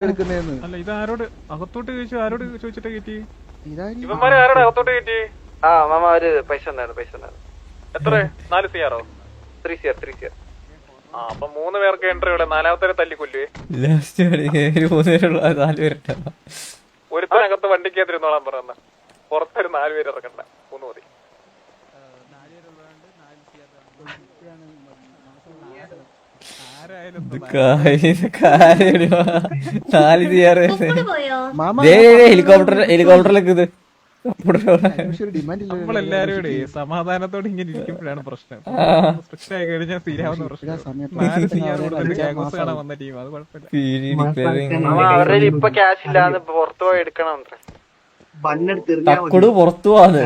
എടുക്കുന്നതെന്ന് അല്ല ഇത് ആരോട്? അകത്തോട്ട് ചോദിച്ചു? ആരോട് ചോദിച്ചിട്ട് കയറ്റി ഇവന്മാരെ ആരോട്? അകത്തോട്ട് കയറ്റി ആ മാമ അവർ പൈസ ഉണ്ടായിരുന്നു പൈസ ഉണ്ടായിരുന്നു എത്ര? നാല് സിയാറോ ത്രീ സിയർ ത്രീ സിയർ ആ അപ്പൊ മൂന്ന് പേർക്ക് എൻട്രി നാലാമത്തെ തല്ലി കൊല്ലുവേ. ലാസ്റ്റ് ഒരു മൂന്ന് പേരുള്ള നാല് ഒരുത്തനകത്ത് വണ്ടിക്കകത്തിരുന്നോളാൻ പറഞ്ഞ പുറത്തൊരു നാല് പേര് ഇറക്കണ്ട മൂന്ന് മതി. നാല് ചെയ്യാറ്. ഹെലികോപ്റ്റർ ഹെലികോപ്റ്ററിലേക്ക് ഇത് സമാധാനത്തോടെ ഇങ്ങനെ ഇരിക്കുമ്പോഴാണ് പ്രശ്നം. സ്ട്രിക്റ്റ് ആയി കഴിഞ്ഞാൽ തീരാവുന്ന പ്രശ്നം. വന്ന ടീം അത് കുഴപ്പമില്ല. ഇപ്പൊ ക്യാഷ് ഇല്ലാന്ന് പുറത്തു പോയി എടുക്കണം അത്രേ തക്കുട് പുറത്തു പോവാന്ന്.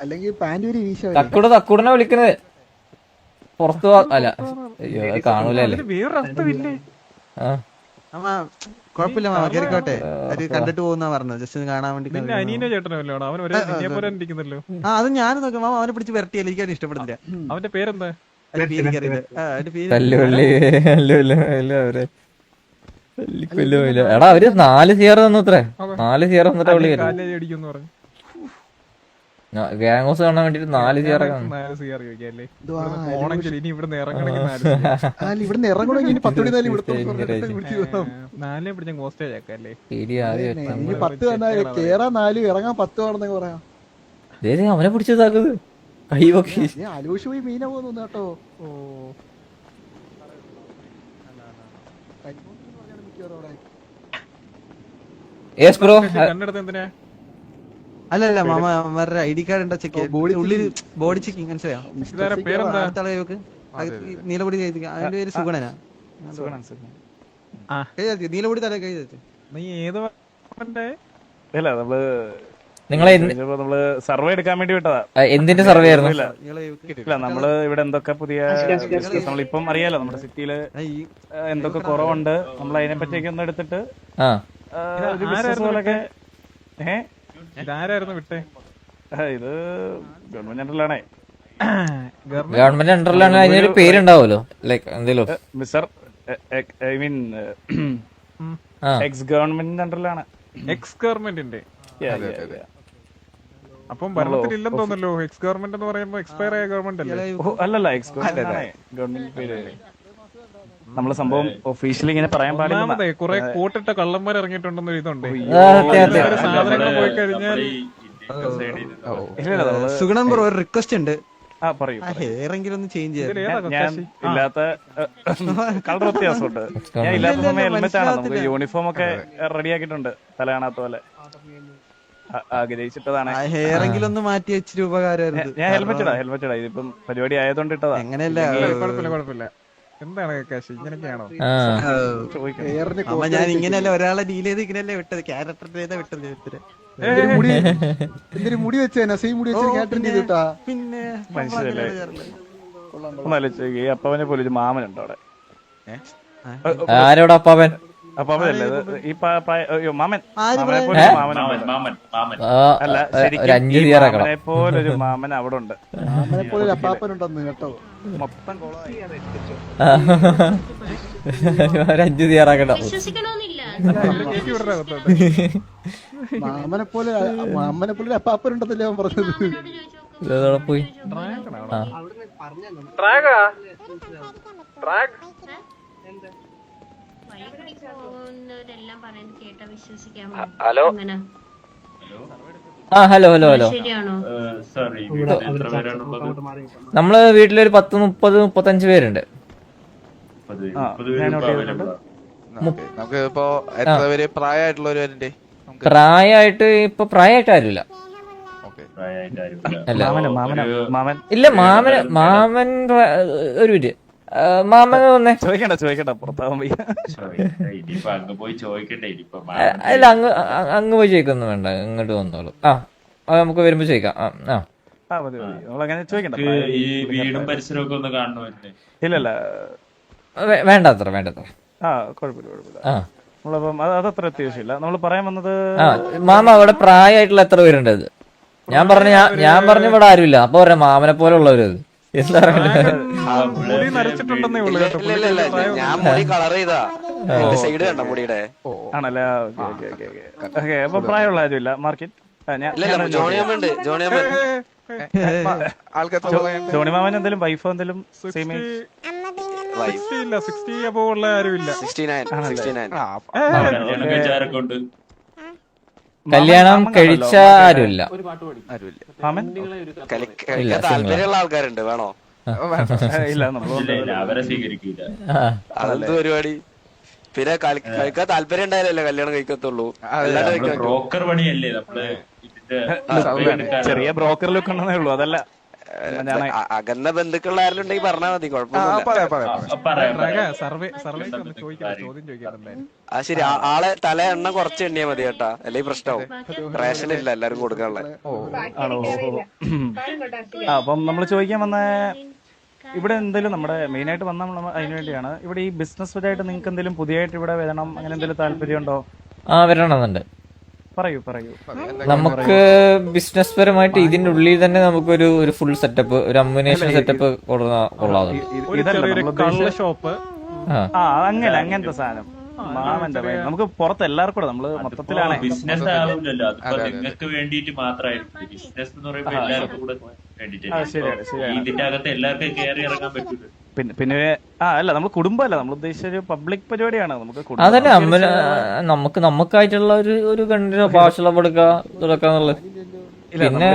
അല്ലെങ്കിൽ തക്കുട് വിളിക്കണത്. പുറത്തു അല്ല അയ്യോ അത് കാണൂലല്ലേ? അർത്ഥമില്ലേ ആ? അമ്മ കുഴപ്പമില്ല മാമ കേറിക്കോട്ടെ. അവർ കണ്ടിട്ട് പോകുന്ന പറഞ്ഞു ജസ്റ്റ് ഒന്ന് കാണാൻ വേണ്ടി നിന്റെ അനീനോ ചേട്ടനോ വല്ലോണോ അവൻ ഒരേ നിന്നെ പോലെ ഇരിക്കുന്നല്ലോ. ആ അത് ഞാൻ നോക്കാം. മാമ അവനെ പിടിച്ച് വരട്ടിയല്ല? എനിക്ക് അവന് ഇഷ്ടപ്പെടുന്നില്ല അവന്റെ പേരെന്താ? അവന്റെ പേര് എനിക്കറിയില്ല ആ, അവന്റെ പേര് തല്ലുകൊള്ളി തല്ലുകൊല്ല അവർ. തല്ലിക്കൊല്ലുമില്ല എടാ അവർ നാല് സിയർ തന്നത്രേ നാല് സിയർ തന്നിട്ട് വിളി കാലേജ് അടിക്കുമെന്ന് പറഞ്ഞു. ഗ്യാങ് ഹൗസ് കാണാൻ വേണ്ടിട്ട് നാല് അവനെ ഞാൻ ആലോചിച്ച് പോയി മീന പോകുന്നു കേട്ടോ. യെസ് ബ്രോ കണ്ടെടുത്ത് എന്തിനാ? അല്ല അല്ല മാമ അവരുടെ ഐ ഡി കാർഡ് ഉണ്ടോ ചെക്ക് ബോഡി ഉള്ളിൽ ബോഡി ചെക്കിങ് മനസ്സിലായോ ഇതാരാ പേരെന്താ? അടുത്ത ആളെ നോക്ക് നീലപൊടി അതിന്റെ പേര് സുഗണനാ. നീലപൊടി തല കൈ നീ ഏത് അല്ല നമ്മൾ നിങ്ങളെ നമ്മൾ സർവേ എടുക്കാൻ വേണ്ടി വിട്ടതാ. എന്തിന്റെ സർവേ ആയിരുന്നു? ഇല്ല നമ്മൾ ഇവിടെ എന്തൊക്കെ പുതിയ നമ്മളിപ്പം അറിയാലോ നമ്മുടെ സിറ്റിയിൽ എന്തൊക്കെ കുറവുണ്ട്. നമ്മൾ അതിനെ പറ്റിയൊക്കെ ഒന്ന് എടുത്തിട്ട് ആ. ഇതാരായിരുന്നു വിട്ടേ? ഇത് ഗവൺമെന്റ് സെന്ററിലാണേ ഗവൺമെന്റ് അണ്ടറിലാണ് അതിനൊരു പേരുണ്ടാവുമല്ലോ. ലൈക്ക് എന്തേലും? Mister I mean ex government അണ്ടറിലാണ് X ഗവൺമെന്റിന്റെ അപ്പം ഭരണത്തിലില്ലെന്ന് തോന്നല്ലോ എക്സ് ഗവൺമെന്റ് എന്ന് പറയുമ്പോ എക്സ്പയർ ആയ ഗവൺമെന്റ് അല്ലേ? അല്ലല്ല എക്സ് ഗവൺമെന്റ് ഗവൺമെന്റ് പേര് നമ്മൾ സംഭവം ഒഫീഷ്യലി ഇങ്ങനെ പറയാൻ പാടില്ല കുറെ കൂട്ടിട്ട കള്ളന്മാർ ഇറങ്ങിയിട്ടുണ്ടെന്ന് ഇതുണ്ട്. സാധനങ്ങൾ പോയി കഴിഞ്ഞാൽ സുഗണൻ ബ്രോ ഒരു റിക്വസ്റ്റ് ഉണ്ട്. ആ പറയൂ എങ്കിലും ഒന്ന് ചേഞ്ച് ചെയ്യാം. ഞാൻ ഇല്ലാത്ത കളർ വ്യത്യാസമുണ്ട്. ഞാൻ ഇല്ലാത്ത ഇല്ല, സമയം ഹെൽമെറ്റ് ആണ്. നമുക്ക് യൂണിഫോം ഒക്കെ റെഡി ആക്കിയിട്ടുണ്ട്. തല കാണാത്ത പോലെ. ആഗ്രഹിച്ചിട്ടതാണ്. ഹെയറെങ്കിലും ഹെയർ എങ്കിലും ഒന്ന് മാറ്റി വെച്ചിട്ട് ഉപകാരമായിരുന്നു. ഞാൻ ഹെൽമെറ്റ് ഇടാ ഹെൽമെറ്റ് ഇടാ. ഇതിപ്പം പരിപാടി ആയതുകൊണ്ട് ഇട്ടതാ. എങ്ങനെയല്ല കുഴപ്പമില്ല കുഴപ്പമില്ല. എന്താണ് കക്കാശി ഇങ്ങനെയൊക്കെയാണോ? അമ്മ ഞാൻ ഇങ്ങനെയല്ല ഒരാളെ ഡീൽ ചെയ്ത് ഇങ്ങനെയല്ലേ വിട്ടത്? ക്യാരക്ടറിന്റെ വിട്ടത് ഇത്തിരി. മുടി മുടി വെച്ചേനാ സെയിം മുടി വെച്ച് കാറ്ററിംഗ് ചെയ്തിട്ടാ? പിന്നെ മനസ്സിലല്ലേ ഒന്നാലോചിച്ച് ഈ അപ്പവനെ പോലെ ഒരു മാമനുണ്ട് അവിടെ. ആരോടാ അപ്പാവൻ? അപ്പാവനല്ലേ അല്ലേ മാമൻ ശരിക്കും ഒരു അഞ്ച് ഈ സിയർ മാമനെ പോലെ മാമൻ അവിടെ ഉണ്ട്. കേട്ടോ. മൊത്തം കോളമായി ഒരു അഞ്ച് സിയർ ആക്കണം വിശ്വസിക്കണമെന്നില്ല കേറ്റി വിടണ അകത്തോട്ട്. മാമനെ പോലെ മാമനെ പോലെ ഒരു അപ്പാപ്പനുണ്ടെന്നല്ലേ അവൻ പറഞ്ഞത് പോയി ഹലോ? ആ ഹലോ ഹലോ ഹലോ ശരിയാണോ? നമ്മൾ വീട്ടിലൊരു പത്ത് മുപ്പത് മുപ്പത്തഞ്ച് പേരുണ്ട്. നമുക്ക് ഇപ്പോ എത്ര പേര്? പ്രായമായിട്ട് ഇപ്പൊ പ്രായമായിട്ട് ആരുമില്ല ഓക്കെ അല്ല. മാമന് മാമന മാമൻ. ഇല്ല മാമൻ മാമൻ ഒരു മിനിറ്റ്. ആ, വന്നേ. ചോദിക്കണ്ട ചോദിക്കണ്ട പുറത്താവാൻ വയ്യ. അങ്ങ് പോയി ചോദിക്കണ്ടേ അല്ല അങ്ങ് അങ്ങ് പോയി ചോദിക്കൊന്നും വേണ്ട ഇങ്ങോട്ട് വന്നോളൂ. ആ അത് നമുക്ക് വരുമ്പോ ചോദിക്കാം. ആ വീടും പരിസരവും ഒക്കെ ഒന്ന് കാണണമല്ലേ ഇല്ലല്ല വേണ്ട അത്ര വേണ്ട അത്ര ആ കുഴപ്പമില്ല കുഴപ്പമില്ല. ആ. നമ്മളപ്പം അത് അതത്ര അത്യാവശ്യമില്ല. നമ്മൾ പറയാൻ വന്നത് മാമ അവിടെ പ്രായമായിട്ടുള്ള എത്ര പേരുണ്ട് ഞാൻ പറഞ്ഞു ഞാൻ പറഞ്ഞു പറഞ്ഞ ഇവിടെ ആരുമില്ല. അപ്പൊ പറയാം മാമനെ പോലെ ഉള്ളവരത്. എന്താ നരച്ചിട്ടുണ്ടെന്നേ ഉള്ളൂ ഞാൻ മുടി കളർ ചെയ്താ സൈഡ് കണ്ട മുടിയുടെ ആണല്ലേ okay okay okay okay okay അപ്പൊ പ്രായമുള്ള മാർക്കറ്റ് ഞാൻ ഇല്ല ഇല്ല ജോണിയമ്മ ഉണ്ട് ജോണിയമ്മ ആൾക്കാർ ജോണി മാമൻ എന്തെങ്കിലും വൈഫോ എന്തെങ്കിലും സിക്സ്റ്റി അബോ ഉള്ള ആരും ഇല്ല സിക്സ്റ്റി നയൻ സിക്സ്റ്റി നയൻ കല്യാണം കഴിച്ച ആരുമില്ല. താല്പര്യമുള്ള ആൾക്കാരുണ്ട് വേണോ. അതെന്ത് പരിപാടി? പിന്നെ കഴിക്കാൻ കളിക്കാൻ താല്പര്യം ഉണ്ടായാലല്ലേ കല്യാണം കഴിക്കത്തുള്ളൂ? ബ്രോക്കർ പണിയല്ലേ നമ്മൾ ഇതിന്റെ ചെറിയ ബ്രോക്കർ ലുക്ക് ഉണ്ടെന്നേ ഉള്ളൂ അതല്ല. അകന്ന ബന്ധുക്കളുടെ ആരെങ്കിലും ഉണ്ടെങ്കിൽ പറഞ്ഞാൽ മതി ആ, പറയാം, പറയാം. സർവേ സർവേ ചോദിക്കാം ചോദ്യം ചോദിക്കുന്നുണ്ടായിരുന്നു ആ ശരി. ആളെ തല എണ്ണ കുറച്ച് എണ്ണിയാ മതി കേട്ടാ. അല്ലെങ്കിൽ പ്രശ്നവും. റേഷൻ ഇല്ല. എല്ലാരും കൊടുക്കാനുള്ള അപ്പം നമ്മൾ ചോദിക്കാൻ വന്ന ഇവിടെ എന്തെങ്കിലും നമ്മുടെ മെയിൻ ആയിട്ട് വന്ന നമ്മൾ അതിന് വേണ്ടിയാണ്. ഇവിടെ ഈ ബിസിനസ് പരമായിട്ട് നിങ്ങൾക്ക് എന്തെങ്കിലും പുതിയതായിട്ട് ഇവിടെ വരണം അങ്ങനെ എന്തെങ്കിലും താല്പര്യമുണ്ടോ? ആ വരണമെന്നുണ്ട്. പറയൂ പറയൂ. നമുക്ക് ബിസിനസ് പരമായിട്ട് ഇതിന്റെ ഉള്ളിൽ തന്നെ നമുക്കൊരു ഒരു ഫുൾ സെറ്റപ്പ് ഒരു അമ്മുനേഷൻ സെറ്റപ്പ് കൊള്ളാവുന്നുണ്ട് ഇത് ഒരു ഇതല്ല ചെറിയൊരു നമ്മൾ കള്ള ഉദ്ദേശിച്ച- ഷോപ്പ് ആ അങ്ങനെ അങ്ങനത്തെ സാധനം. മാമന്റെ. നമുക്ക് പുറത്ത് എല്ലാവർക്കും കൂടെ നമ്മൾ മൊത്തത്തിലാണ് ബിസിനസ് ആവില്ലല്ലോ അതിപ്പോ നിങ്ങൾക്ക് വേണ്ടിയിട്ട് മാത്രമായിരിക്കും. ബിസിനസ് എന്ന് പറയുമ്പോൾ എല്ലാവർക്കും കൂടെ ശരിയാണ്, ശരിയാണ്. ഇതിന്റെ അകത്ത് എല്ലാവർക്കും കയറി ഇറങ്ങാൻ പറ്റില്ല പിന്നെ പിന്നെ ആ അല്ല നമ്മൾ കുടുംബമല്ല. നമ്മൾ ഉദ്ദേശിച്ച ഒരു പബ്ലിക് പരിപാടിയാണ്. നമുക്ക് അതല്ല നമുക്ക് നമുക്കായിട്ടുള്ള ഒരു ഒരു കണ്ടിന്യൂ ഭാഷ കൊടുക്കുക തുടക്കാന്നുള്ളത് പിന്നെ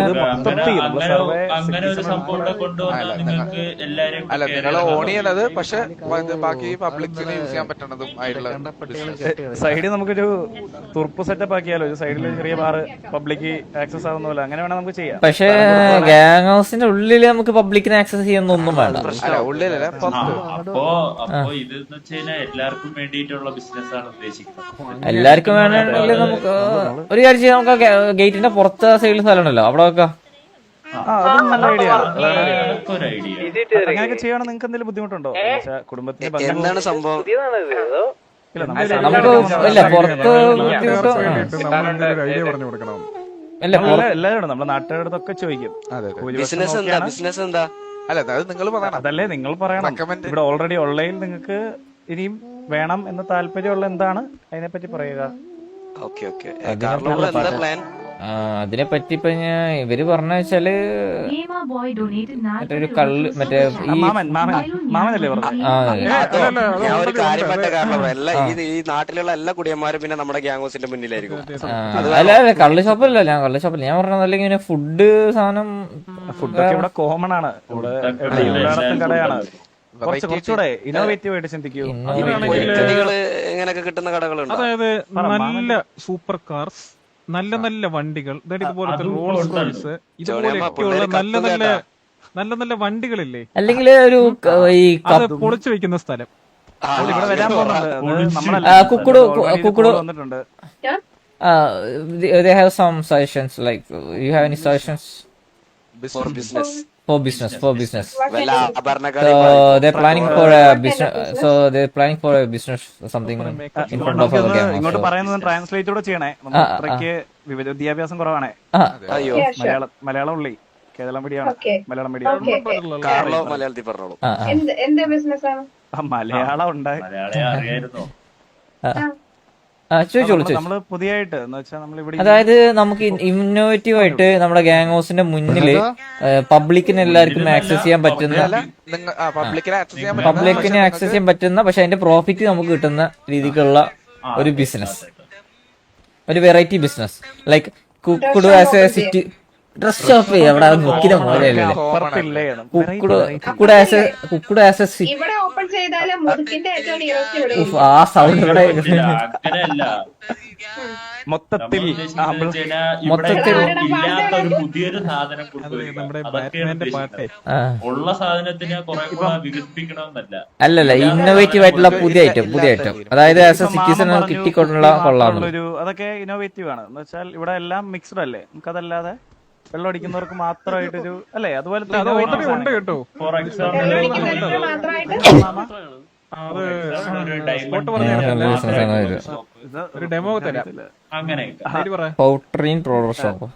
അല്ല നിങ്ങൾ ഓൺ ചെയ്യണത് പക്ഷെ ബാക്കി പബ്ലിക്സിന് യൂസ് ചെയ്യാൻ പറ്റണതും ആയിട്ടുള്ള സൈഡിൽ നമുക്കൊരു തുറപ്പ് സെറ്റപ്പ് ആക്കിയാലോ? ഒരു സൈഡിൽ ചെറിയ ബാറ് പബ്ലിക് ആക്സസ് ആവുന്ന പോലെ. അങ്ങനെ വേണം നമുക്ക് ചെയ്യാം. പക്ഷേ ഗ്യാങ് ഹൗസിന്റെ ഉള്ളിൽ നമുക്ക് പബ്ലിക്കിന് ആക്സസ് ചെയ്യുന്നൊന്നും വേണ്ട. അല്ല ഉള്ളിലല്ല അപ്പോ അപ്പോ ഇതെന്ന് വെച്ച് കഴിഞ്ഞാൽ എല്ലാവർക്കും വേണ്ടിയിട്ടുള്ള ബിസിനസ് ആണ് ഉദ്ദേശിക്കുന്നത്. എല്ലാവർക്കും വേണമെങ്കിൽ നമുക്ക് ഒരു കാര്യം ചെയ്യാം. നമുക്ക് ഗേറ്റിന്റെ പുറത്തെ സൈഡിൽ സ്ഥലം ഉണ്ടല്ലോ അവിടെ വെക്കാം ആ അതും നല്ല ഐഡിയ അങ്ങനെയൊക്കെ ചെയ്യണം നിങ്ങൾക്ക് എന്തെങ്കിലും ബുദ്ധിമുട്ടുണ്ടോ? എന്നുവെച്ചാ കുടുംബത്തിന്റെ ബന്ധം എന്താണ് സംഭവം? ഇല്ല, നമ്മൾ നമുക്ക് ഇല്ല പുറത്ത് ബുദ്ധിമുട്ട് നമ്മൾ ഐഡിയ പറഞ്ഞു കൊടുക്കണം. നമ്മുടെ നാട്ടുകാരടുത്തൊക്കെ ചോദിക്കും. അതെ അതെ. ഭൂരിപക്ഷം ബിസിനസ് എന്താ? നോക്കിയാണ്. ബിസിനസ് എന്താ? അല്ല അത് നിങ്ങൾ പറയണം. അതല്ലേ നിങ്ങൾ പറയണം. Recommend. ഇവിടെ ഓൾറെഡി ഓൺലൈൻ നിങ്ങൾക്ക് ഇനിയും വേണം എന്ന താല്പര്യമുള്ള എന്താണ്? അതിനെപ്പറ്റി പറയുക. Okay okay. കാർലോട് എന്താ പ്ലാൻ അതിനെ പറ്റി ഇപ്പൊ ഞാൻ ഇവർ പറഞ്ഞ വെച്ചാൽ മറ്റൊരു കള്ള് മറ്റേ ഈ നാട്ടിലുള്ള എല്ലാ കുടിയന്മാരും പിന്നെ നമ്മുടെ ഗ്യാങ് ഹൗസിന്റെ മുന്നിലായിരിക്കും അല്ല അല്ല കള്ള് ഷോപ്പല്ല ഞാൻ കള്ള് ഷോപ്പല്ല ഞാൻ പറഞ്ഞത് അല്ലെങ്കിൽ ഇങ്ങനെ ഫുഡ് സാധനം ഫുഡ് ഇവിടെ കോമൺ ആണ്. കടയാണ്. കുറച്ച് കുറച്ചുകൂടെ ഇന്നോവേറ്റീവ് ആയിട്ട് ചിന്തിക്കൂ. പൊരിക്കടികൾ ഇങ്ങനെയൊക്കെ കിട്ടുന്ന കടകളുണ്ട്? അതായത് നല്ല സൂപ്പർ കാർസ് നല്ല നല്ല വണ്ടികൾ ഇതുപോലത്തെ റോൾസ് റോയ്സ് ഇതുപോലെയൊക്കെയുള്ള നല്ല നല്ല നല്ല നല്ല വണ്ടികളില്ലേ? അല്ലെങ്കിൽ ഒരു ഈ അത് പൊളിച്ചു വെക്കുന്ന സ്ഥലം. ഇവിടെ വരാൻ പോകുന്നുണ്ട്. കുക്കുടു കുക്കുടു. വന്നിട്ടുണ്ട് they have some suggestions like you have any suggestions? For business. For business for business. വല്ല അപർണക്കാരെ so they're planning for a business so they're planning for a business something in front of our game ഇങ്ങോട്ട് പറയുന്നത് translate കൂടെ ചെയ്യണേ. ആ. വിവിധ വിദ്യാഭ്യാസം കുറവാണേ. അയ്യോ. മലയാളം മലയാളം ഉള്ളി. കേരളം മീഡിയമാണ് മലയാളം മീഡിയം. കാർലോ മലയാളത്തിൽ പറഞ്ഞോളൂ. മലയാളം ഉണ്ടായി നമ്മൾ പുതിയായിട്ട് അതായത് നമുക്ക് ഇന്നോവേറ്റീവ് ആയിട്ട് നമ്മുടെ ഗാങ് ഹൗസിന്റെ മുന്നിൽ പബ്ലിക്കിന് എല്ലാവർക്കും ആക്സസ് ചെയ്യാൻ പറ്റുന്ന പബ്ലിക്കിനെ ആക്സസ് ചെയ്യാൻ പറ്റുന്ന പബ്ലിക്കിന് ആക്സസ് ചെയ്യാൻ പറ്റുന്ന പക്ഷെ അതിന്റെ പ്രോഫിറ്റ് നമുക്ക് കിട്ടുന്ന രീതിക്കുള്ള ഒരു ബിസിനസ് ഒരു variety business like കുക്കുഡു as a city dress shop എവിടെ നോക്കിയ മോലല്ലേ കുക്കുട ആസ് കുക്കുട ആസ് ആ സൗണ്ട് ഇവിടെ മൊത്തത്തിൽ മൊത്തത്തിൽ- ഒരു പുതിയൊരു സാധനം ഉള്ള സാധനത്തിനെ വികസിപ്പിക്കണമെന്നല്ല. അല്ലല്ല ഇന്നോവേറ്റീവ് ആയിട്ടുള്ള പുതിയ ഐറ്റം പുതിയ ഐറ്റം അതായത് ആസ് എ സിറ്റിസൺ കിട്ടിക്കൊണ്ടുള്ള കൊള്ളാം അതൊക്കെ ഇന്നോവേറ്റീവ് ആണ്. എന്ന് വെച്ചാൽ ഇവിടെ എല്ലാം മിക്സ്ഡ് അല്ലേ? നമുക്കതല്ലാതെ വെള്ളം അടിക്കുന്നവർക്ക് മാത്രമായിട്ടൊരു അല്ലേ? അതുപോലെ അത് ഉണ്ട് കേട്ടോ. ഫോർ എക്സാമ്പിൾ പൗട്രീൻ പ്രോഡർ ഷോപ്പ്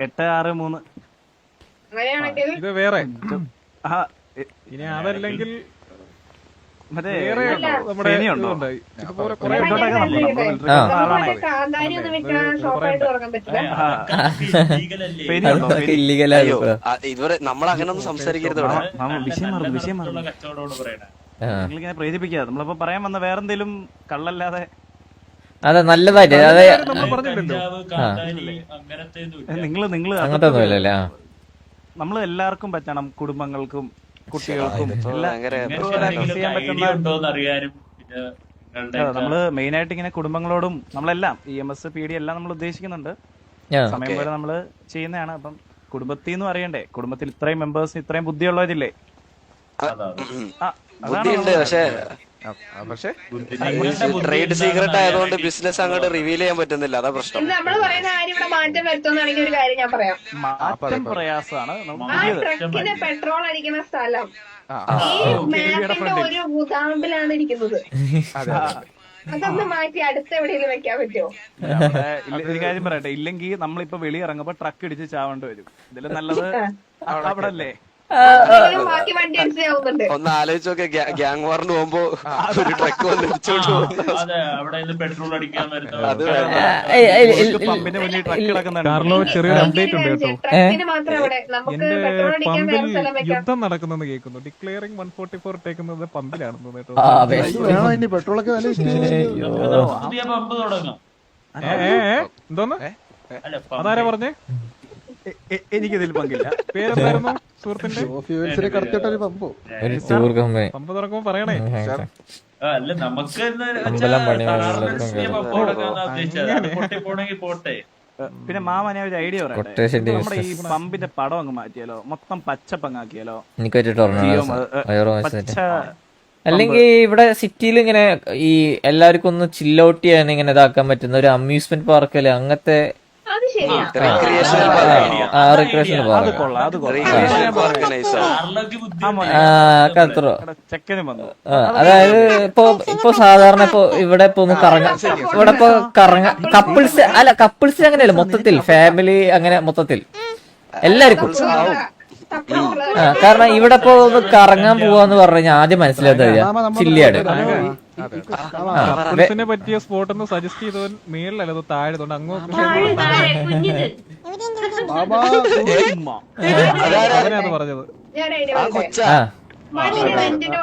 എട്ട് ആറ് മൂന്ന്. ഇത് വേറെ. ആ, ഇനി അതല്ലെങ്കിൽ മറ്റേ വേറെ നമ്മുടെ ഫെനിയുണ്ടോ? ഇതുണ്ടായി. ഇതുപോലെ കുറെ ഭയങ്കര ഇങ്ങോട്ടേക്ക് നമ്മൾ കാന്താരി ഒന്നും ഇതുവരെ സംസാരിക്കരുത് വിഷയം മാറുന്നു വിഷയം മാറുന്നു നിങ്ങളിങ്ങനെ പ്രേരിപ്പിക്കാതെ. നമ്മളിപ്പോ പറയാൻ വന്ന വേറെന്തേലും കള്ളല്ലാതെ അതെ നല്ലതായിട്ട്. അതെ. നിങ്ങൾ നിങ്ങൾ അങ്ങനത്തെ നമ്മൾ എല്ലാവർക്കും പറ്റണം കുടുംബങ്ങൾക്കും. കുട്ടികൾക്കും നമ്മൾ മെയിൻ ആയിട്ട് ഇങ്ങനെ കുടുംബങ്ങളോടും നമ്മളെല്ലാം E M S P D എല്ലാം നമ്മൾ ഉദ്ദേശിക്കുന്നുണ്ട്. സമയം പോലെ നമ്മൾ ചെയ്യുന്നതാണ്. അപ്പം കുടുംബത്തിൽ നിന്ന് അറിയണ്ടേ കുടുംബത്തിൽ ഇത്രയും മെമ്പേഴ്സ് ഇത്രയും ബുദ്ധിയുള്ളവരില്ലേ? ബുദ്ധിയുണ്ട് പക്ഷെ പക്ഷെ ട്രേഡ് സീക്രട്ട് ആയതുകൊണ്ട് ബിസിനസ് അങ്ങോട്ട് റിവീൽ ചെയ്യാൻ പറ്റുന്നില്ല. അതാ പ്രശ്നം. ഇത് നമ്മൾ പറയുന്ന കാര്യം ഇവിടെ മാറ്റം വരുത്തുന്നാണെങ്കിൽ ഒരു കാര്യം ഞാൻ പറയാം. മാറ്റം പ്രയാസമാണ്. ആ ട്രക്കിന് പെട്രോൾ അടിക്കുന്ന സ്ഥലം. ആ, ഈ മാപ്പിന്റെ ഒരു ഗുദാമ്പിലാണ് ഇരിക്കുന്നത്. അതെ അതെ അതൊന്ന് മാറ്റി അടുത്ത എവിടെയെങ്കിലും വെക്കാൻ പറ്റുമോ? ഒരു കാര്യം പറയട്ടെ. ഇല്ലെങ്കിൽ നമ്മളിപ്പോ വെളിയിറങ്ങുമ്പോ ട്രക്ക് ഇടിച്ച് ചാവേണ്ടി വരും. ഇതിൽ നല്ലത് അവിടെ അല്ലേ ഒന്ന് ആലോചിച്ച് നോക്കെ ഗ്യാങ് വാറിന് പോകുമ്പോ ഒരു ട്രക്ക് വന്ന് ഇടിച്ചോണ്ട് അവിടെ നിന്ന് പെട്രോൾ അടിക്കാൻ വരുന്ന അത് ഏയ്, ഏയ്, ഏയ്, ഒരു പമ്പിന്റെ മുന്നിൽ ട്രക്ക് കിടക്കുന്നുണ്ട്. കാർലോ ചെറിയൊരു അപ്ഡേറ്റ് ഉണ്ട് കേട്ടോ. ട്രക്കിന് മാത്രം അവിടെ. നമുക്ക് എന്റെ പെട്രോൾ അടിക്കാൻ പമ്പിൽ വെക്കാം. യുദ്ധം നടക്കുന്നെന്ന് കേൾക്കുന്നു. ഡിക്ലെയറിംഗ് വൺ ഫോർട്ടി ഫോർ ടേക്കുന്നത് പമ്പിലാണെന്ന് കേട്ടോ. പെട്രോളൊക്കെ എന്തോന്ന്? അല്ല അതാരാ പറഞ്ഞേ? എനിക്കിതിൽ പങ്കില്ല. പേരെന്തായിരുന്നു സുഹൃത്തിന്റെ? പമ്പോ. തുറക്കുമ്പോ പറയണേ. അല്ല നമുക്ക് എന്ന് വെച്ചാ അമ്പലം പണി സാധാരണ വെള്ളം പുതിയ പമ്പ് തുടങ്ങാന്നാ ഉദ്ദേശിച്ചത്. അത് പൊട്ടി. പിന്നെ മാമനെ ഒരു ഐഡിയ പറയട്ടെ. നമ്മുടെ ഈ പമ്പിന്റെ പടം അങ്ങ് മാറ്റിയാലോ? മൊത്തം പച്ചപ്പങ്ങാക്കിയാലോ എനിക്ക് പച്ച അല്ലെങ്കിൽ ഇവിടെ സിറ്റിയിൽ ഇങ്ങനെ ഈ എല്ലാവർക്കും ഒന്ന് ചില്ലൗട്ട് ചെയ്യാൻ ഇങ്ങനെ ഇതാക്കാൻ പറ്റുന്ന ഒരു അമ്യൂസ്മെന്റ് പാർക്ക് അല്ലെ? അങ്ങനത്തെ അത് അത് കൊള്ളാം കൊള്ളാം. ചെക്കനും വന്നു. അതായത് ഇപ്പൊ ഇപ്പൊ സാധാരണ ഇപ്പൊ ഇവിടെ ഇപ്പൊ ഒന്ന് കറങ്ങ ഇവിടെ ഇപ്പൊ കറങ്ങ കപ്പിൾസ് അല്ല കപ്പിൾസ് അങ്ങനെയല്ല മൊത്തത്തിൽ ഫാമിലി അങ്ങനെ മൊത്തത്തിൽ. എല്ലാവർക്കും. കാരണം ഇവിടെ ഇപ്പൊ ഒന്ന് കറങ്ങാൻ പോവാന്ന് പറഞ്ഞു കഴിഞ്ഞാൽ ആദ്യം മനസ്സിലാത്ത ചില്ലിയാട്. കപ്പിൾസിനെ പറ്റിയ സ്പോട്ട് ഒന്ന് സജസ്റ്റ് ചെയ്തവൻ മേളിലല്ല അത് താഴെ അതുകൊണ്ട് അങ്ങോട്ട് അത് പറഞ്ഞത്.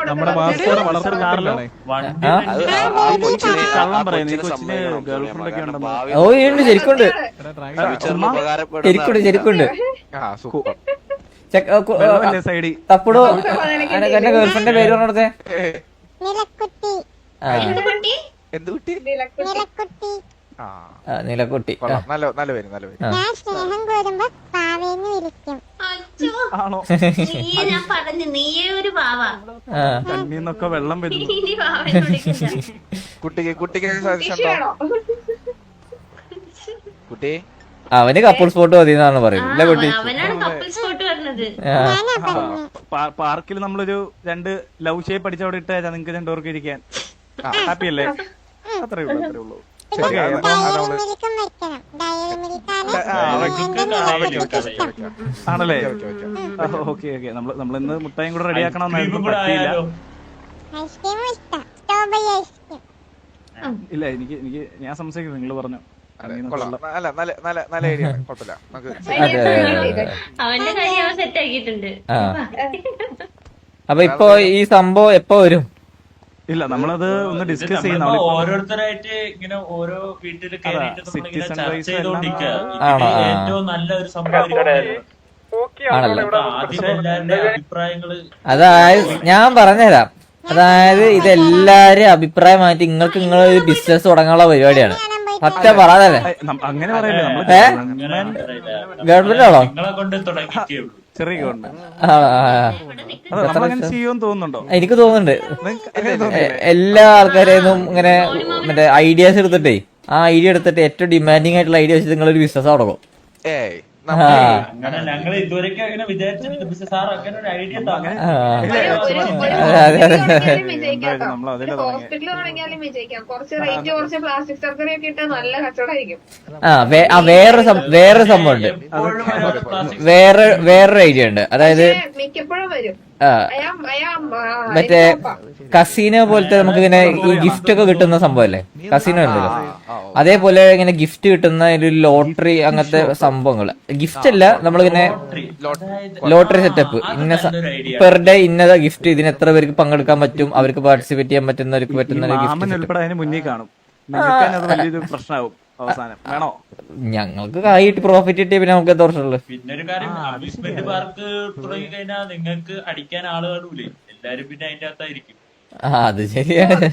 നമ്മുടെ പാസ്പോർട്ട് കള്ളം പറയുന്നു. ഈ കൊച്ചിന് കൊച്ചിന് ഒക്കെ ഉണ്ടെന്ന്. ഓ ഉണ്ട് ശരിക്കുണ്ട്. ശരിക്കുണ്ട് ശരിക്കുണ്ട്. തപ്പുടോ? എന്റെ ഗേൾഫ്രണ്ടിന്റെ പേര് പറഞ്ഞോടത്തെ? നിലക്കുട്ടി. നീലക്കുട്ടി. നല്ല നല്ല പേര് നല്ല പേര്. അച്ഛോ ആണോ? ഞാൻ പറഞ്ഞു നീയേ ഒരു പാവ കണ്ണീന്നൊക്കെ വെള്ളം വരും കുട്ടിക്ക് കുട്ടിക്ക് കുട്ടി? അവന് കപ്പിൾ സ്പോട്ട് മതി എന്നാണ് പറയുന്നത് കുട്ടി. പാർക്കിൽ നമ്മളൊരു രണ്ട് ലവ് ഷേപ്പ് അടിച്ച് അവിടെ ഇട്ടാ നിങ്ങക്ക് രണ്ടുപേർക്ക് ഇരിക്കാൻ. ഹാപ്പി അല്ലേ? അത്രേ ഉള്ളൂ അത്രേ ഉള്ളൂ. ആണല്ലേ? Okay okay. നമ്മൾ ഓക്കെ നമ്മൾ നമ്മൾ ഇന്ന് മുട്ടായും കൂടെ കൂടെ ആയാലോ? ഇല്ല എനിക്ക് എനിക്ക് ഞാൻ സംശയിക്കുന്നു നിങ്ങൾ പറഞ്ഞു. അപ്പൊ ഇപ്പൊ ഈ സംഭവം എപ്പോ വരും? ഇല്ല നമ്മളത് ഒന്ന് ഡിസ്കസ് ചെയ്യുന്ന ഓരോരുത്തരായിട്ട് ഇങ്ങനെ ഓരോ വീട്ടിൽ. ഏറ്റവും നല്ല ഒരു സംഭവം ആണല്ലോ. അതായത് ഞാൻ പറഞ്ഞുതരാം. അതായത് ഇതെല്ലാരും അഭിപ്രായമായിട്ട് മാറ്റി നിങ്ങൾക്ക് ഒരു ബിസിനസ് തുടങ്ങാനുള്ള പരിപാടിയാണ്. സത്യം പറയാതല്ലേ ഗവൺമെന്റ് ആണോ ചെറിയ നമ്മളങ്ങനെ ചെയ്യുമെന്ന് തോന്നുന്നുണ്ടോ? എനിക്ക് തോന്നുന്നുണ്ട്? എല്ലാ ആൾക്കാരെയും ഇങ്ങനെ മറ്റേ ഐഡിയാസ് എടുത്തിട്ടേ ആ ഐഡിയ എടുത്തിട്ട് ഏറ്റവും ഡിമാൻഡിങ് ആയിട്ടുള്ള ഐഡിയ വെച്ചിട്ട് നിങ്ങളൊരു ബിസിനസ് തുടങ്ങും. ഏയ്. ഞങ്ങൾ ഇതുവരെയൊക്കെ അങ്ങനെ വിചാരിച്ചിട്ടുണ്ട് പക്ഷെ സാർ അങ്ങനെ ഒരു ഐഡിയ വേറൊരു സം- വേറൊരു സംഭവം ഉണ്ട് വേറെ വേറൊരു ഐഡിയ ഉണ്ട്. അതായത് മിക്കപ്പോഴും വരും. മറ്റേ. കസീനോ പോലത്തെ നമുക്ക് ഇങ്ങനെ ഈ ഗിഫ്റ്റ് ഒക്കെ കിട്ടുന്ന സംഭവം അല്ലേ കസീനോ ഉണ്ടല്ലോ. അതേപോലെ ഇങ്ങനെ ഗിഫ്റ്റ് കിട്ടുന്ന ഒരു ലോട്ടറി അങ്ങനത്തെ സംഭവങ്ങൾ ഗിഫ്റ്റ് അല്ല നമ്മളിങ്ങനെ ലോട്ടറി സെറ്റപ്പ് ഇന്ന പെർ ഡേ ഇന്ന ഗിഫ്റ്റ് ഇതിന് എത്ര പേർക്ക് പങ്കെടുക്കാൻ പറ്റും? അവർക്ക് പാർട്ടിസിപ്പേറ്റ് ചെയ്യാൻ പറ്റുന്നവർക്ക് പറ്റുന്ന ഗിഫ്റ്റ് ഉൾപ്പെടെ അതിന് മുന്നേ കാണും. പ്രശ്നമാവും. അവസാനം. വേണോ? ഞങ്ങൾക്ക് കായിട്ട് പ്രോഫിറ്റ് കിട്ടിയ പിന്നെ നമുക്ക് എന്താ പ്രശ്നമുള്ളൂ? പിന്നെ ഒരു കാര്യം അമ്യൂസ്മെന്റ് പാർക്ക് തുടങ്ങി കഴിഞ്ഞാൽ നിങ്ങൾക്ക് അടിക്കാൻ ആൾ കാണൂലേ? എല്ലാരും പിന്നെ അതിന്റെ അകത്തായിരിക്കും. ആ അത് ശരിയാണ്.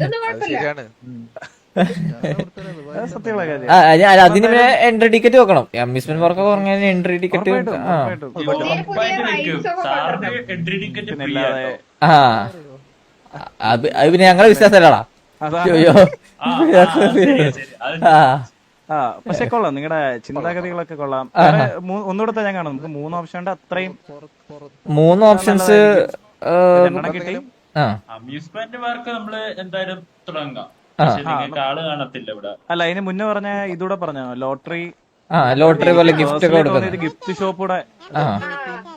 അതിന് എൻട്രി ടിക്കറ്റ് വെക്കണം. അമ്യൂസ്മെന്റ് പാർക്ക് പറഞ്ഞാൽ എൻട്രി ടിക്കറ്റ് ആ. അത് പിന്നെ ഞങ്ങളെ വിശ്വാസമല്ലടാ അല്ലടാ അയ്യോ ആ, ആ, പക്ഷെ കൊള്ളാം. നിങ്ങളുടെ ചിന്താഗതികളൊക്കെ കൊള്ളാം. ഒന്നുകൂടെ ഞാൻ കാണാം. നമുക്ക് മൂന്ന് ഓപ്ഷൻ ഉണ്ട് അത്രയും മൂന്ന് ഓപ്ഷൻസ് ആ. അമ്യൂസ്മെന്റ് പാർക്ക് നമ്മൾ എന്തായാലും തുടങ്ങാം. നിങ്ങൾക്ക് ആൾ കാണത്തില്ല ഇവിടെ. അല്ല അതിന് മുന്നേ പറഞ്ഞ ഇതൂടെ പറഞ്ഞ? ലോട്ടറി ആ ലോട്ടറി പോലെ ഗിഫ്റ്റ് ഒക്കെ കൊടുക്കുന്നത്. ഗിഫ്റ്റ് ഷോപ്പ് കൂടെ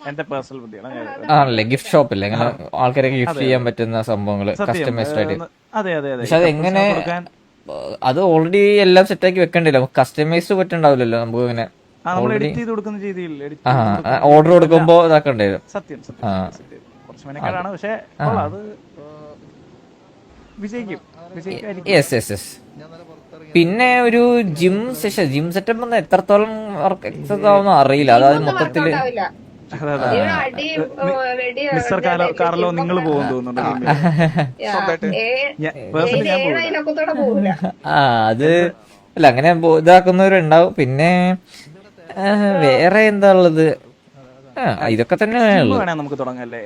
എന്റെ പേഴ്സണൽ ബുദ്ധിയാണ്. ആണല്ലേ ഗിഫ്റ്റ് ഷോപ്പില്ലേ ഇങ്ങനെ ആൾക്കാരൊക്കെ ഗിഫ്റ്റ് ചെയ്യാൻ പറ്റുന്ന സംഭവങ്ങൾ കസ്റ്റമൈസ്ഡ് ആയിട്ട്. അതെ അതെ അതെ. പക്ഷെ അത് എങ്ങനെ അത് ഓൾറെഡി എല്ലാം സെറ്റാക്കി വെക്കണ്ടല്ലോ. കസ്റ്റമൈസ്ഡ് പറ്റുണ്ടാവില്ലല്ലോ നമുക്ക് ഇങ്ങനെ ഓർഡർ കൊടുക്കുമ്പോ ഇതാക്കണ്ടേ? സത്യം പക്ഷെ അത് വിജയിക്കും. യെസ് യെസ് യെസ് പിന്നെ ഒരു ജിം സെഷൻ ജിം സെറ്റപ്പ് എത്രത്തോളം എക്സസ് ആവുന്ന അറിയില്ല. അതായത് മൊത്തത്തിൽ മിസ്റ്റർ കാർലോ നിങ്ങൾ പോകും തോന്നുന്നുണ്ട് അത് അല്ല അങ്ങനെ ഇതാക്കുന്നവരുണ്ടാവും. പിന്നെ വേറെ എന്താ ഉള്ളത്? ആ ഇതൊക്കെ തന്നെ നമുക്ക് തുടങ്ങല്ലേ?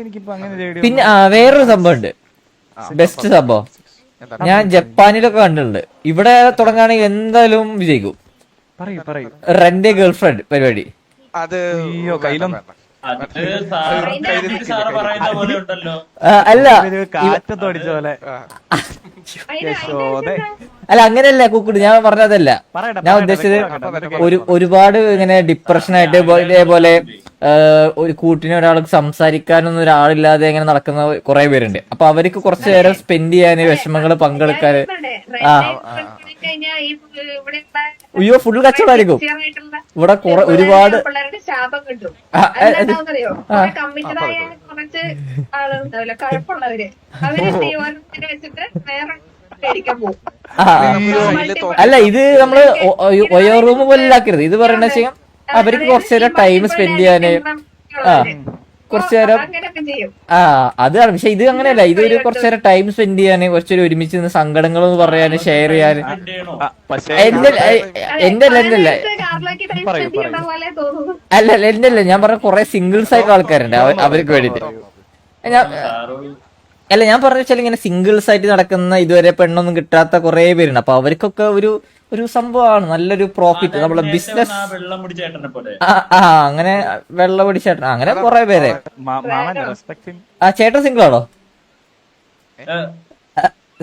എനിക്കിപ്പോ അങ്ങനെ പിന്നെ ആ വേറൊരു സംഭവം ഉണ്ട് ബെസ്റ്റ് സംഭവം. ഞാൻ ജപ്പാനിലൊക്കെ കണ്ടിട്ടുണ്ട്. ഇവിടെ തുടങ്ങുകയാണെങ്കിൽ എന്തായാലും വിജയിക്കും. പറയൂ പറയൂ. റെന്റ് ഗേൾഫ്രണ്ട് പരിപാടി. അത് അയ്യോ, കയ്യിലൊന്നും- അല്ല പോലെ. അല്ല അങ്ങനെയല്ല കുക്കുട് ഞാൻ പറഞ്ഞതല്ല. ഞാൻ ഉദ്ദേശിച്ചത് ഒരു ഒരുപാട് ഇങ്ങനെ ഡിപ്രഷൻ ആയിട്ട് ഇതേപോലെ ഒരു കൂട്ടിന് ഒരാൾക്ക് സംസാരിക്കാനൊന്നും ഒരാളില്ലാതെ ഇങ്ങനെ നടക്കുന്ന കുറെ പേരുണ്ട്. അപ്പൊ അവർക്ക് കുറച്ചു നേരം സ്പെൻഡ് ചെയ്യാൻ വിഷമങ്ങൾ പങ്കെടുക്കാൻ ആ. അയ്യോ ഫുൾ കച്ചവടമായിരിക്കും ഇവിടെ ഒരുപാട് ശാപം കിട്ടും. അതെന്താണെന്നറിയോ ആയ കുറച്ച് ആളുണ്ടാവില്ല കഴപ്പുള്ളവര്. അവർ ചെയ്യും? വെച്ചിട്ട് വേറെ അല്ല ഇത് നമ്മൾ ഒയോ റൂം പോലെ ഇതാക്കരുത് ഇത് പറയണ വെച്ചാൽ അവർക്ക് കുറച്ചേരം ടൈം സ്പെൻഡ് ചെയ്യാന്. ആ. കുറച്ചു നേരം ആ അതാണ്. പക്ഷെ ഇത് അങ്ങനെയല്ല. ഇത് ഒരു കുറച്ചു നേരം ടൈം സ്പെൻഡ് ചെയ്യാന് കുറച്ചൊരു ഒരുമിച്ച് നിന്ന് സങ്കടങ്ങളൊന്ന് പറയാന് ഷെയർ ചെയ്യാന്. എന്റെ എന്റെ അല്ല എന്റെ അല്ല. അല്ല അല്ല എന്റെ അല്ല. ഞാൻ പറഞ്ഞ കൊറേ സിംഗിൾസ് ആയിട്ടുള്ള ആൾക്കാരുണ്ട്. അവർക്ക് വേണ്ടിട്ട്. ഞാൻ അല്ല ഞാൻ പറഞ്ഞ വെച്ചാൽ ഇങ്ങനെ സിംഗിൾസ് ആയിട്ട് നടക്കുന്ന ഇതുവരെ പെണ്ണൊന്നും കിട്ടാത്ത കുറെ പേരുണ്ട്. അപ്പൊ അവർക്കൊക്കെ ഒരു ഒരു സംഭവമാണ്. നല്ലൊരു പ്രോഫിറ്റ് നമ്മളെ ബിസിനസ് ആ വെള്ളം മുടിച്ചേട്ടനെ പോലെ. ആ ആ അങ്ങനെ വെള്ളം പിടിച്ചേട്ടൻ അങ്ങനെ കുറെ പേരെ. ആ ചേട്ടൻ സിംഗിൾ ആണോ?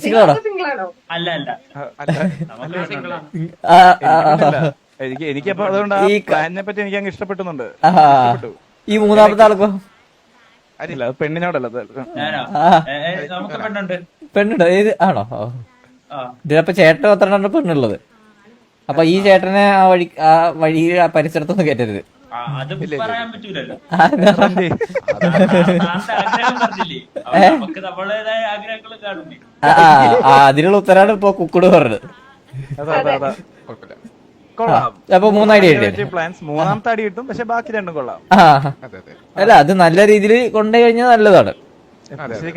സിംഗിൾ ആണോ? അല്ല അല്ല. എനിക്ക് എനിക്കപ്പോ അതുകൊണ്ട് ഈ പ്ലാനിനെ പറ്റി എനിക്ക് അങ്ങ് ഇഷ്ടപ്പെട്ടുന്നുണ്ട്. ഈ മൂന്നാമത്തെ ആൾക്കോ അല്ല പെണ്ണുണ്ട്. ഏത്? ആണോ? ഇതിലപ്പൊ ചേട്ടൻ മാത്രമാണ് പെണ്ണുള്ളത്? അപ്പൊ ഈ ചേട്ടനെ ആ വഴി ആ വഴി ആ പരിസരത്തൊന്നും കയറ്റരുത്. അതിനുള്ള ഉത്തരാണ് ഇപ്പൊ കുക്കുട് പറഞ്ഞത്. അതാ അതാ അതാ. കുഴപ്പമില്ല. കൊള്ളാം അപ്പൊ മൂന്നടി മൂന്നാമത്തെ അടി കിട്ടും. പക്ഷെ ബാക്കി രണ്ടും കൊള്ളാം. ആ. അതെ അതെ അല്ല അത് നല്ല രീതിയിൽ കൊണ്ടുപോയി കഴിഞ്ഞാൽ നല്ലതാണ്.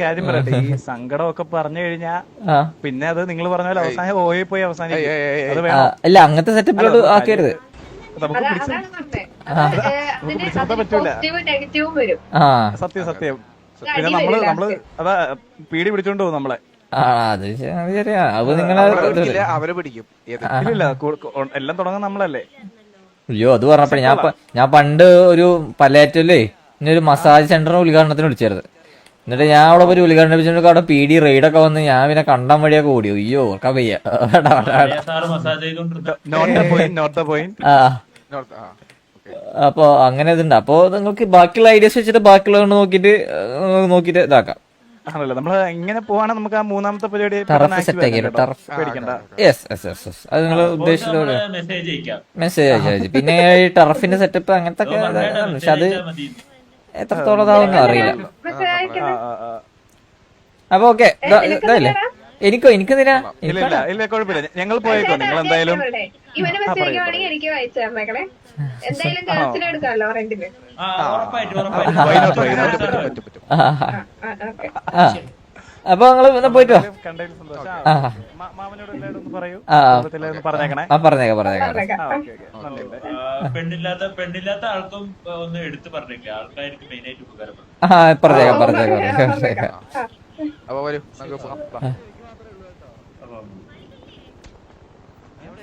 കാര്യം പറയട്ടെ ഈ സങ്കടമൊക്കെ പറഞ്ഞു കഴിഞ്ഞാ പിന്നെ അത് നിങ്ങൾ പറഞ്ഞ പോലെ അവസാനം പോയി പോയി അവസാനിക്കും. അല്ല അങ്ങനത്തെ സെറ്റപ്പിലോട്ട് ആക്കരുത് നമുക്ക് പിടിച്ച് പറ്റൂല. സത്യം സത്യം. പിന്നെ നമ്മൾ നമ്മൾ അതാ പീടി പിടിച്ചോണ്ട് പോകും നമ്മളെ. ആ അത് ശരിയാ അപ്പൊ നിങ്ങളെ അവരെ പിടിക്കും. എല്ലാം തുടങ്ങാൻ നമ്മളല്ലേ? അയ്യോ അത് പറഞ്ഞപ്പോ ഞാൻ ഞാൻ പണ്ട് ഒരു പലേറ്റല്ലേ ഇങ്ങനെ ഒരു മസാജ് സെന്ററിന് ഉദ്ഘാടനത്തിന് വിളിച്ചായിരുന്നു. എന്നിട്ട് ഞാൻ അവിടെ ഒരു ഉദ്ഘാടനം വെച്ചിട്ട് അവിടെ പി ഡി റെയ്ഡൊക്കെ വന്ന് ഞാൻ പിന്നെ കണ്ടം വഴിയൊക്കെ ഓടി. അയ്യോ ഓർക്കാൻ വയ്യ. അപ്പൊ അങ്ങനെ ഇതുണ്ട്. അപ്പൊ നിങ്ങൾക്ക് ബാക്കിയുള്ള ഐഡിയാസ് വെച്ചിട്ട് ബാക്കിയുള്ളത് നോക്കിട്ട് നോക്കിട്ട് നോക്കിയിട്ട് ഇതാക്കാം. ആണല്ലോ. നമ്മൾ ഇങ്ങനെ പോവാണെങ്കിൽ നമുക്ക് ആ മൂന്നാമത്തെ പരിപാടി turf set turf yes yes yes yes അത് നിങ്ങൾ ഉദ്ദേശിച്ചത് മെസ്സേജ് അയക്കാം. മെസ്സേജ് അയച്ചു പിന്നെ ഈ ടർഫിന്റെ സെറ്റപ്പ് അങ്ങനത്തെ ഒക്കെ പക്ഷെ അത് എത്രത്തോളം ഇതാവുമെന്ന് അറിയില്ല. അപ്പൊ ഓക്കെ. ഇതല്ലേ എനിക്കോ എനിക്ക് ഇല്ല ഇല്ല ഇല്ല കുഴപ്പമില്ല ഞങ്ങൾ പോയേക്കോ നിങ്ങൾ എന്തായാലും ഇവനെ മെസ്സേജ് എനിക്ക് അയച്ചു തന്നേക്കണേ എന്തായാലും ഗേൾസിനെ എടുക്കാമല്ലോ റെന്റിന്. അപ്പൊ നിങ്ങൾ പോയിട്ടോ പറഞ്ഞേക്കാം പറഞ്ഞേക്കാം പെണ്ണില്ലാത്ത പെണ്ണില്ലാത്ത ആൾക്കും ഒന്ന് എടുത്ത് പറഞ്ഞേക്കാം ആൾക്കാർക്ക് മെയിൻ ആയിട്ട് ഉപകാരപ്പെടും ആ പറഞ്ഞേക്കാം പറഞ്ഞേക്കാം പറഞ്ഞേക്കാം ആ അപ്പൊ വരൂ നമുക്ക് പോകാം.